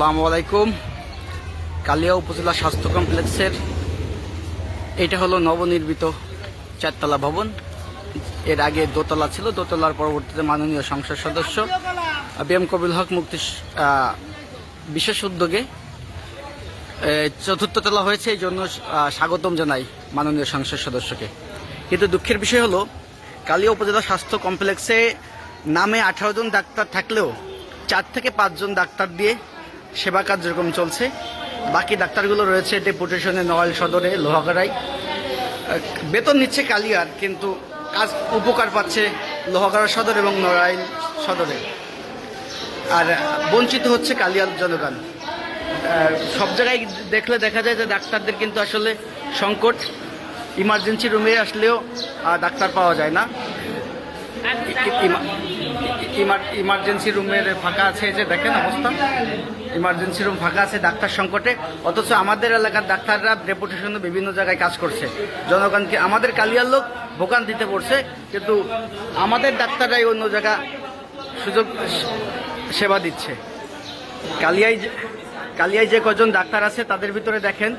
আসসালামু আলাইকুম। কালিয়া উপজেলা স্বাস্থ্য কমপ্লেক্সের এটা হলো নবনির্মিত চারতলা ভবন। এর আগে দোতলা ছিল, দোতলার পরবর্তীতে মাননীয় সংসদ সদস্য বি এম কবিল হক মুক্তি বিশেষ উদ্যোগে চতুর্থ তলা হয়েছে, এই জন্য স্বাগতম জানাই মাননীয় সংসদ সদস্যকে। কিন্তু দুঃখের বিষয় হলো, কালিয়া উপজেলা স্বাস্থ্য কমপ্লেক্সে নামে আঠারো জন ডাক্তার থাকলেও চার থেকে পাঁচজন ডাক্তার দিয়ে সেবা কার্যক্রম চলছে বাকি ডাক্তারগুলো রয়েছে ডেপুটেশনে নয়াল সদরে লোহাগাড়াই আহ, বেতন নিচ্ছে কালিয়ার কিন্তু কাজ উপকার পাচ্ছে লোহাগড়া সদর এবং নড়াইল সদরে। আর বঞ্চিত হচ্ছে কালিয়ার জনগণ। সব জায়গায় দেখলে দেখা যায় যে ডাক্তারদের কিন্তু আসলে সংকট। ইমার্জেন্সি রুমে আসলেও ডাক্তার পাওয়া যায় না। ইমার্জেন্সি রুমের ফাঁকা আছে যে দেখেন অবস্থা। ইমার্জেন্সি রুম ফাঁকা আছে ডাক্তার সংকটে, অথচ আমাদের এলাকার ডাক্তাররা ডেপুটেশনে বিভিন্ন জায়গায় কাজ করছে। জনগণকে, আমাদের কালিয়ার লোক ভোগান দিতে পড়ছে, কিন্তু আমাদের ডাক্তাররাই অন্য জায়গা সুযোগ, সেবা দিচ্ছে। কালিয়ায় কালিয়ায় যে কজন ডাক্তার আছে, তাদের ভিতরে দেখেন,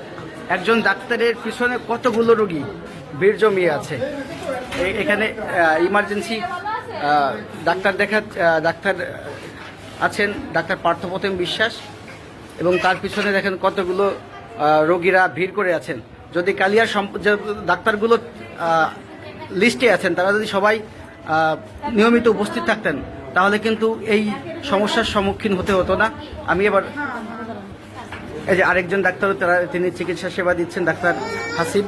একজন ডাক্তারের পিছনে কতগুলো রোগী ভিড় জমিয়ে আছে। এখানে ইমার্জেন্সি ডাক্তার দেখা ডাক্তার আছেন, ডাক্তার পার্থপ্রতিম বিশ্বাস, এবং তার পিছনে দেখেন কতগুলো রোগীরা ভিড় করে আছেন। যদি কালিয়ার ডাক্তারগুলো লিস্টে আছেন, তারা যদি সবাই নিয়মিত উপস্থিত থাকতেন, তাহলে কিন্তু এই সমস্যার সম্মুখীন হতে হতো না। আমি এবার, এই যে আরেকজন ডাক্তারও তারা, তিনি চিকিৎসা সেবা দিচ্ছেন, ডাক্তার হাসিব।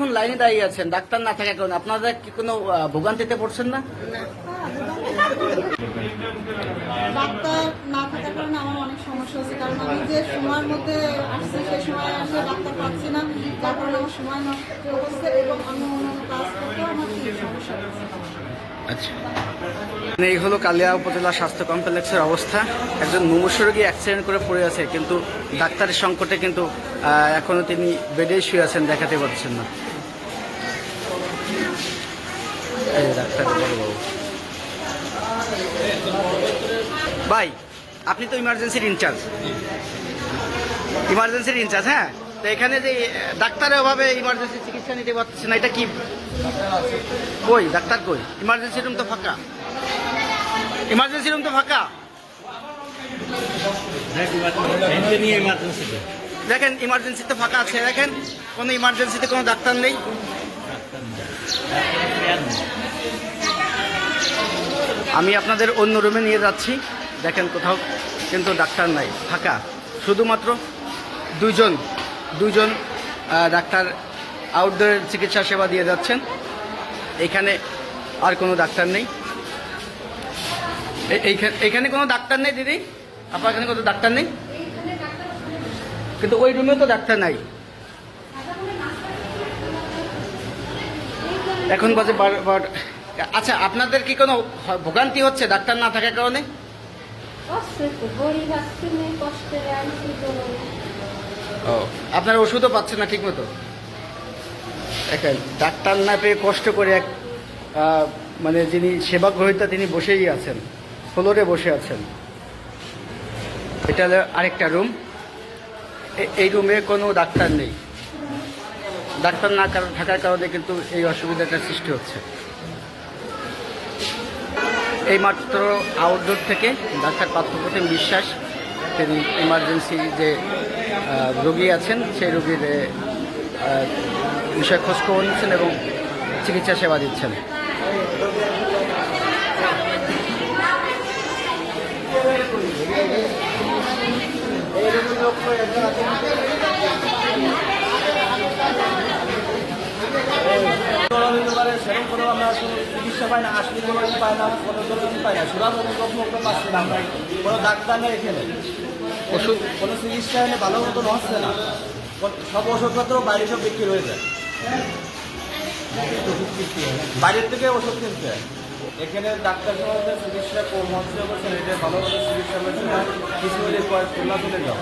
কখন লাইনে দাঁড়িয়ে আছেন? ডাক্তার না থাকার কারণে। আপনারা কি কোনো ভোগান্তিতে পড়ছেন না? ডাক্তার না থাকার কারণে আমার অনেক সমস্যা হচ্ছে। কারণ আমি যে সময়ের মধ্যে আসছি সেই সময় আসলে ডাক্তার পাচ্ছি না। যার কারণে আমার সময় নষ্ট হচ্ছে এবং আমি অন্যান্য কাজ করতেও আমার খুব সমস্যা আচ্ছা। এই হলো কালিয়া উপজেলা স্বাস্থ্য কমপ্লেক্সের অবস্থা। একজন মুমূর্ষ রোগী অ্যাক্সিডেন্ট করে পড়ে আছে কিন্তু ডাক্তারের সংকটে কিন্তু আহ, এখনও তিনি বেডেই শুয়ে আছেন দেখাতে পারছেন না এই যে ডাক্তার বড়বাবু ভাই, আপনি তো ইমার্জেন্সির ইনচার্জ ইমার্জেন্সির ইনচার্জ হ্যাঁ? তো এখানে যে ডাক্তারের অভাবে ইমার্জেন্সি চিকিৎসা নিতে পারছে না, এটা কি? কই, ডাক্তার কই? ইমার্জেন্সি রুম তো ফাঁকা। ইমার্জেন্সি রুম তো ফাঁকা। দেখেন ইমার্জেন্সি তো ফাঁকা আছে। দেখেন, কোনো ইমার্জেন্সিতে কোনো ডাক্তার নেই। আমি আপনাদের অন্য রুমে নিয়ে যাচ্ছি। দেখেন কোথাও কিন্তু ডাক্তার নাই ফাঁকা। শুধুমাত্র দুইজন আহ, ডাক্তার আউটডোরের চিকিৎসা সেবা দিয়ে যাচ্ছেন। এখানে আর কোনো ডাক্তার নেই। এখানে কোনো ডাক্তার নেই দিদি? আপনার এখানে কোনো ডাক্তার নেই? কিন্তু ওই রুমেও তো ডাক্তার নাই। এখন বাজে আচ্ছা আপনাদের কি কোনো ভোগান্তি হচ্ছে ডাক্তার না থাকার কারণে? ও আপনার ওষুধও পাচ্ছেন না ঠিক মতো দেখেন ডাক্তার না পেয়ে কষ্ট করে এক মানে যিনি সেবা গ্রহীতা তিনি বসেই আছেন ফ্লোরে বসে আছেন। এটা হলো আরেকটা রুম। এই রুমে কোনো ডাক্তার নেই। ডাক্তার না কার- থাকার কারণে কিন্তু এই অসুবিধাটা সৃষ্টি হচ্ছে। এইমাত্র আউটডোর থেকে ডাক্তার পার্থপ্রতিম বিশ্বাস, তিনি ইমার্জেন্সি যে রোগী আছেন, সেই রোগীর বিষয়ে খোঁজখবর নিচ্ছেন এবং চিকিৎসা সেবা দিচ্ছেন। গরম হতে পারে সেরকম কোনো আমরা চিকিৎসা পাই না আসলে কোনো ই পাই না কোনো দরকার পাই না সুরা কোনো রকম একটা পাচ্ছি না আমরা। কোনো ডাক্তার নেই এখানে। ওষুধ? কোনো চিকিৎসা এনে ভালো মতন হচ্ছে না। সব ওষুধপত্র বাইরে সব বিক্রি হয়ে যায়। বাইরের থেকে ওষুধ কিনতে। হয়। এখানে ডাক্তার সমাজের চিকিৎসা কম হচ্ছে এটা ভালো ভালো চিকিৎসা হচ্ছে না। কিছু হলে খুলনা চলে যাও